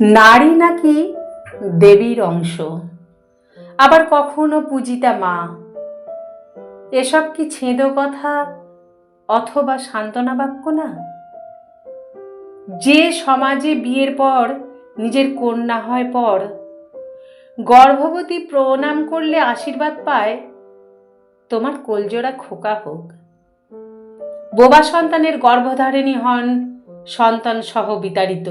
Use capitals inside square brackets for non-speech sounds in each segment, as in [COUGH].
নারী নাকি দেবীর অংশ? আবার কখনো পূজিতা মা? এসব কি ছেঁদো কথা অথবা সান্ত্বনা বাক্য না? যে সমাজে বিয়ের পর নিজের কন্যা হয় পর গর্ভবতী প্রণাম করলে আশীর্বাদ পায়, তোমার কোলজোড়া খোকা হোক। বোবা সন্তানের গর্ভধারিণী হন সন্তান সহ বিতাড়িত।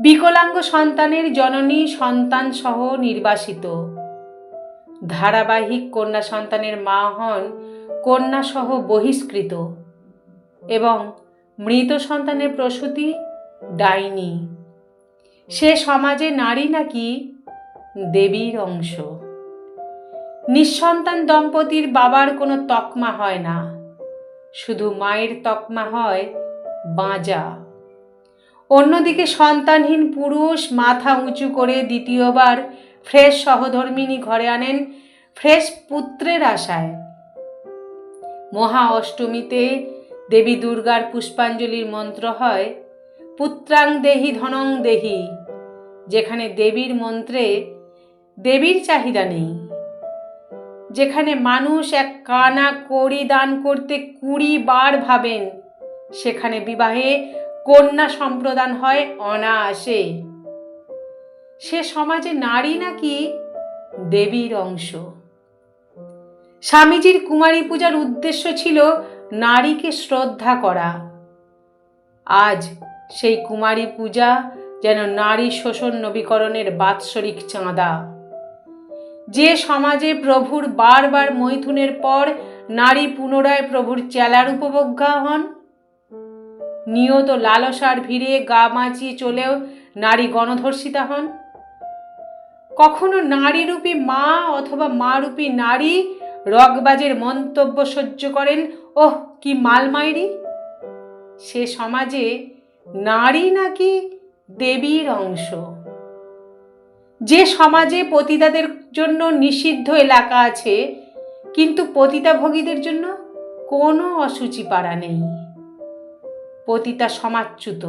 বিকলাঙ্গ সন্তানের জননী সন্তান সহ নির্বাসিত। ধারাবাহিক কন্যা সন্তানের মা হন কন্যা সহ বহিষ্কৃত এবং মৃত সন্তানের প্রসূতি ডাইনি। সে সমাজে নারী নাকি দেবীর অংশ। নিঃসন্তান দম্পতির বাবার কোনো তকমা হয় না। শুধু মায়ের তকমা হয় বাঁজা। অন্যদিকে সন্তানহীন পুরুষ মাথা উঁচু করে দ্বিতীয়বার ফ্রেশ সহধর্মিনী ঘরে আনেন ফ্রেশ পুত্রের আশায়। মহা অষ্টমীতে দেবী দুর্গার পুষ্পাঞ্জলির মন্ত্র হয়, পুত্রাং দেহি ধনং দেহি যেখানে দেবীর মন্ত্রে দেবীর চাহিদা নেই। যেখানে মানুষ এক কানা কড়ি দান করতে কুড়ি বার ভাবেন, সেখানে বিবাহে কন্যা সম্প্রদান হয় অনায়াসে। সে সমাজে নারী নাকি দেবীর অংশ। স্বামীজির কুমারী পূজার উদ্দেশ্য ছিল নারীকে শ্রদ্ধা করা। আজ সেই কুমারী পূজা যেন নারী শোষণ নবীকরণের বাৎসরিক চাঁদা। যে সমাজে প্রভুর বারবার মৈথুনের পর নারী পুনরায় প্রভুর চেলার উপভোগ্যা হন নিয়ত লালসার ভিড়ে গা মাচিয়ে চলেও নারী গণধর্ষিতা হন? কখনো নারীরূপী মা অথবা মারূপী নারী রগবাজের মন্তব্য সহ্য করেন? ওহ, কি মালমাইরি! সে সমাজে নারী নাকি দেবীর অংশ? যে সমাজে পতিতাদের জন্য নিষিদ্ধ এলাকা আছে, কিন্তু পতিতাভোগীদের জন্য কোনো অসুচি পাড়া নেই। পতিতা সমাজচ্যুত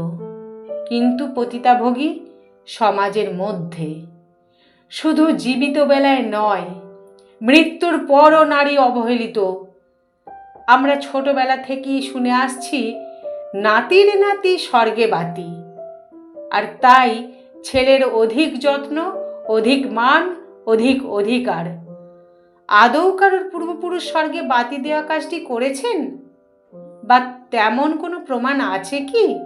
কিন্তু পতিতাভোগী সমাজের মধ্যে। শুধু জীবিত বেলায় নয়, মৃত্যুর পরও নারী অবহেলিত। আমরা ছোটবেলা থেকেই শুনে আসছি, নাতির নাতি স্বর্গে বাতি। আর তাই ছেলের অধিক যত্ন, অধিক মান, অধিক অধিকার। আদৌ কারোর পূর্বপুরুষ স্বর্গে বাতি দেওয়া কাজটি করেছেন? বা তেমন কোনো প্রমাণ আছে কি?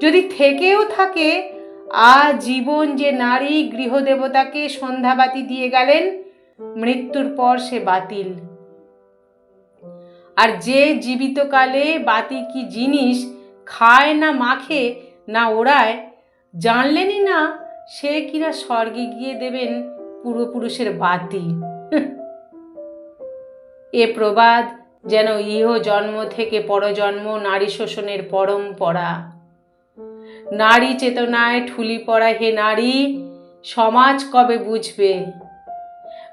যদি থেকেও থাকে, আজীবন যে নারী গৃহদেবতাকে সন্ধ্যাবাতি দিয়ে গেলেন, মৃত্যুর পর সে বাতিল। আর যে জীবিতকালে বাতি কি জিনিস খায় না মাখে না ওড়ায়, জানলেনই না সে কিনা স্বর্গে গিয়ে দেবেন পূর্বপুরুষের বাতি। [LAUGHS] এ প্রবাদ যেন ইহ জন্ম থেকে পরজন্ম নারী শোষণের পরম্পরা। নারী চেতনায় ঠুলি পড়া হে নারী, সমাজ কবে বুঝবে?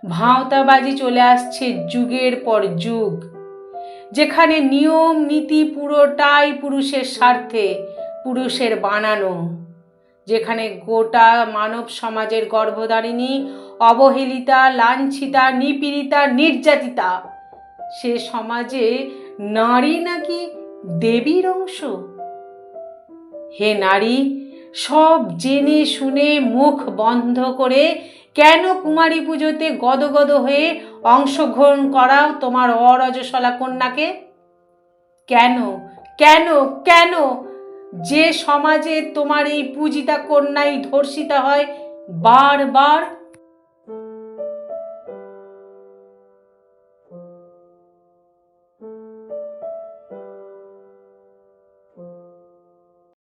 ভাঁওতাবাজি চলে আসছে যুগের পর যুগ। যেখানে নিয়ম, নীতি পুরোটাই পুরুষের স্বার্থে, পুরুষের বানানো। যেখানে গোটা মানব সমাজের গর্ভধারিণী, অবহেলিতা, লাঞ্ছিতা, নিপীড়িতা, নির্যাতিতা সে সমাজে নারী নাকি দেবীর অংশ? হে নারী, সব জেনে শুনে মুখ বন্ধ করে কেন কুমারী পুজোতে গদগদ হয়ে অংশগ্রহণ করাও তোমার অরজসলা কন্যাকে? কেন কেন কেন যে সমাজে তোমার এই পূজিতা কন্যাই ধর্ষিতা হয় বারবার?